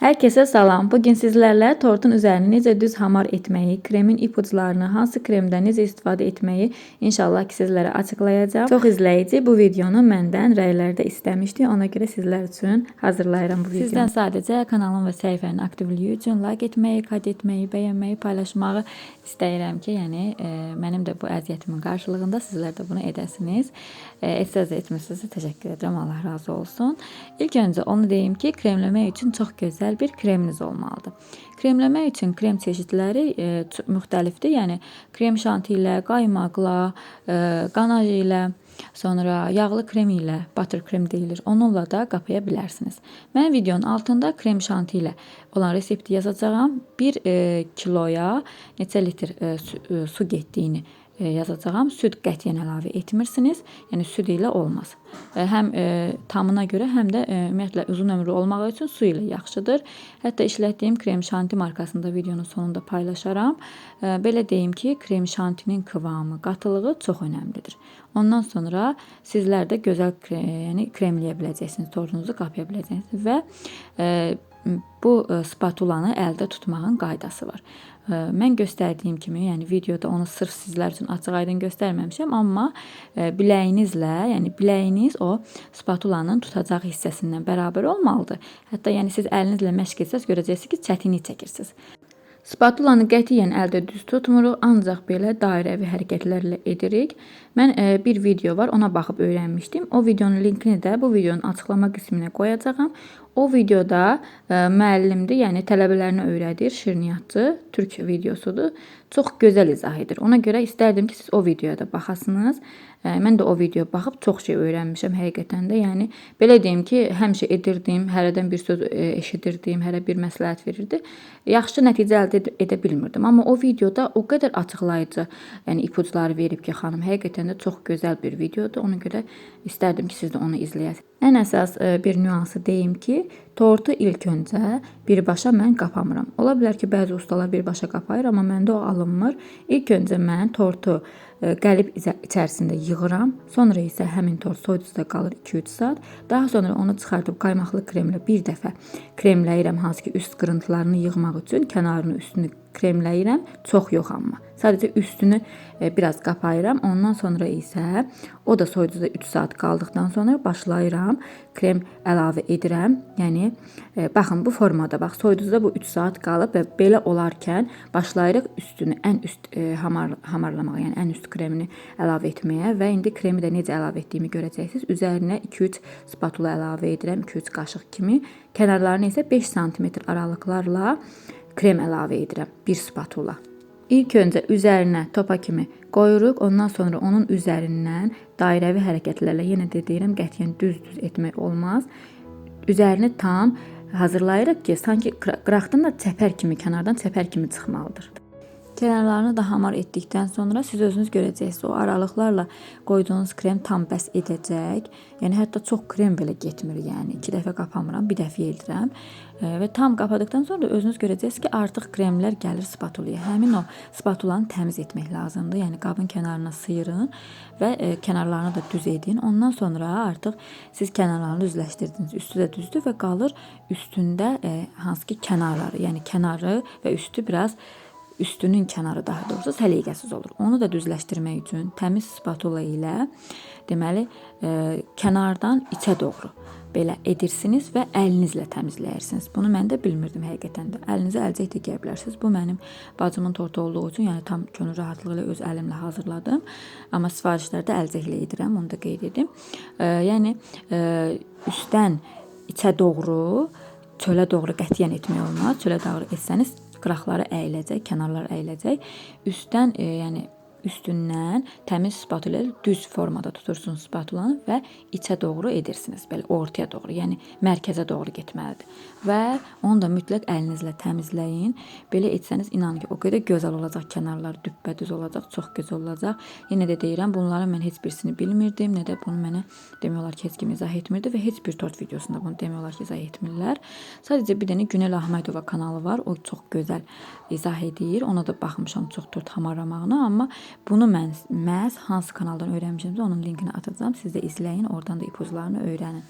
Herkese salam. Bugün sizlerle tortun üzərini necə düz hamar etməyi, kremin ipuçlarını, hansı kremdən necə istifadə etməyi inşallah ki sizlərə açıqlayacağam. Çox izləyici bu videonu məndən rəylərdə istəmişdi. Ona görə sizlər üçün hazırlayıram bu videonu. Sizdən sadəcə kanalım və səhifənin aktivliyi üçün like etməyi, qeyd etməyi, bəyənməyi, paylaşmağı istəyirəm ki, yəni e, mənim də bu əziyyətimin qarşılığında sizlər də bunu edəsiniz. E, etsəz etməsəz təşəkkür edirəm. Allah razı olsun. İlk öncə onu deyim ki, kremləmək üçün çox gözəl gözəl bir kreminiz olmalıdır. Kremləmək üçün krem çeşidləri e, müxtəlifdir. Yəni krem şanti ilə, qaymaqla, e, qanaj ilə, sonra yağlı krem ilə, butter krem deyilir. Onunla da qapaya bilərsiniz. Mən videonun altında krem şanti ilə olan resepti yazacağam. 1 e, kiloya neçə litr e, su, e, su getdiyini yazacağam. Süd qətiyyən əlavə etmirsiniz. Yəni süd ilə olmaz. E, həm e, tamına görə, həm də ümumiyyətlə uzun ömürlü olmağı üçün su ilə yaxşıdır. Hətta işlətdiyim krem şanti markasında videonun sonunda paylaşaram. Belə deyim ki, krem şantinin kıvamı, qatılığı çox önəmlidir. Ondan sonra sizlər də gözəl yəni kremləyə biləcəksiniz, tortunuzu qapaya biləcəksiniz və bu spatulanı əldə tutmağın qaydası var. Mən göstərdiyim kimi, yəni videoda onu sırf sizlər üçün açıq-aydın göstərməmişəm, amma biləyinizlə, yəni biləyiniz o spatulanın tutacağı hissəsindən bərabər olmalıdır. Hətta yəni siz əlinizlə məşq etsəz görəcəksiniz ki, çətinlik çəkirsiniz. Spatulanı qətiyyən əldə düz tutmuruq, ancaq belə dairəvi hərəkətlərlə edirik. Mən e, bir video var, ona baxıb öyrənmişdim. O videonun linkini də bu videonun açıqlama qisminə qoyacağam. O videoda e, müəllimdir, yəni tələbələrinə öyrədir, şirniyyatçı, türk videosudur. Çox gözəl izah edir. Ona görə istərdim ki, siz o videoya da baxasınız. Mən də o videoya baxıb çox şey öyrənmişəm həqiqətən də. Yəni belə deyim ki, həmişə edirdim, hərədən bir söz e, eşidirdim, hərə bir məsləhət verirdi. Yaxşı nəticə əldə edə bilmirdim, amma o videoda o qədər açıqlayıcı, yəni ipuçları verib ki, xanım, həqiqətən də çox gözəl bir videodur. Ona görə istərdim ki, siz də onu izləyəsiniz. Ən əsas e, bir nüansı deyim ki, tortu ilk öncə birbaşa mən qapamıram. Ola bilər ki, bəzi ustalar birbaşa qapayır, amma məndə o alınmır. İlk öncə mən tortu qəlib içərisində yığıram. Sonra isə həmin tort soyuducuda qalır 2-3 saat. Daha sonra onu çıxardıb qaymaqlı kremlə bir dəfə kremləyirəm, hansı ki, üst qırıntılarını yığmaq üçün kənarını, üstünü kremləyirəm. Çox yox amma. Sadəcə üstünü biraz qapayıram. Ondan sonra isə o da soyuducuda 3 saat qaldıqdan sonra başlayıram krem əlavə edirəm. Yəni baxın bu formada bax soyuducuda bu 3 saat qalıb və belə olarkən başlayırıq üstünü ən üst hamar hamarlamağa, yəni ən üst kremini əlavə etməyə və indi kremi də necə əlavə etdiyimi görəcəksiniz. Üzərinə 2-3 spatula əlavə edirəm, 2-3 qaşıq kimi. Kənarlarına isə 5 sm aralıqlarla krem əlavə edirəm. 1 spatula. İlk öncə üzərinə topa kimi qoyuruq, ondan sonra onun üzərindən dairəvi hərəkətlərlə yenə də deyirəm, qətiyyən düz-düz etmək olmaz. Üzərini tam hazırlayırıq ki, sanki qıraqdan da çəpər kimi, kənardan çəpər kimi çıxmalıdır. Kənarlarını da hamar etdikdən sonra siz özünüz görəcəksiniz. O aralıqlarla qoyduğunuz krem tam bəs edəcək. Yəni hətta çox krem belə getmir, yəni 2 dəfə qapamıram, bir dəfə edirəm. E, və tam qapadıqdan sonra özünüz görəcəksiniz ki, artıq kremlər gəlir spatulaya. Həmin o spatulanı təmiz etmək lazımdır. Yəni qabın kənarına sıyırın və e, kənarlarını da düz edin. Ondan sonra artıq siz kənarlarını düzləşdirdiniz. Üstü də düzdür və qalır üstündə e, hansı ki kənarları, yəni kənarı və üstü biraz üstünün kənarı daha doğrusu səliqəsiz olur. Onu da düzləşdirmək üçün təmiz spatula ilə deməli e, kənardan içə doğru belə edirsiniz və əlinizlə təmizləyirsiniz. Bunu mən də bilmirdim həqiqətən də. Əlinizi əlcək də geyə bilərsiniz. Bu mənim bacımın tortu olduğu üçün, yəni tam könül rahatlığı ilə öz əlimlə hazırladım. Amma sifarişlərdə əlcəklə edirəm, onu da qeyd edim. E, yəni e, üstdən içə doğru çölə doğru qətiyyən etmək olmaz. Çölə doğru etsəniz qıraqları əyiləcək, kənarlar əyiləcək. Üstdən e, yəni üstündən təmiz spatula düz formada tutursunuz spatulanı və içə doğru edirsiniz. Belə ortaya doğru, yəni mərkəzə doğru getməlidir. Və onu da mütləq əlinizlə təmizləyin. Belə etsəniz inanın ki, o qədər gözəl olacaq, kənarlar düppədüz olacaq, çox gözəl olacaq. Yenə də deyirəm, bunların mən heç birisini bilmirdim, nə də bunu mənə demək olar ki, heç kim izah etmirdi və heç bir tort videosunda bunu demək olar ki, izah etmirlər. Sadəcə bir dənə Günel Ahmedova kanalı var. O çox gözəl izah edir. Ona da baxmışam çox tort hamarlamağına, amma Bunu mən məhz hansı kanaldan öyrənmişəmsə onun linkini atacağam. Siz də izləyin, oradan da ipuçlarını öyrənin.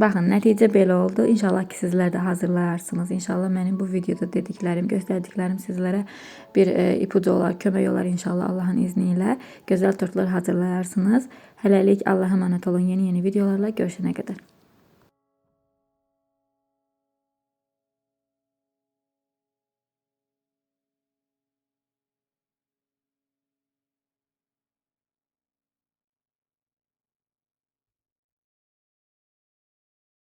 Baxın, nəticə belə oldu. İnşallah ki, sizlər də hazırlayarsınız. İnşallah mənim bu videoda dediklərim, göstərdiklərim sizlərə bir e, ipucu olar, kömək olar inşallah Allahın izni ilə. Gözəl tortlar hazırlayarsınız. Hələlik Allah'a emanet olun. Yeni-yeni videolarla görüşənə qədər.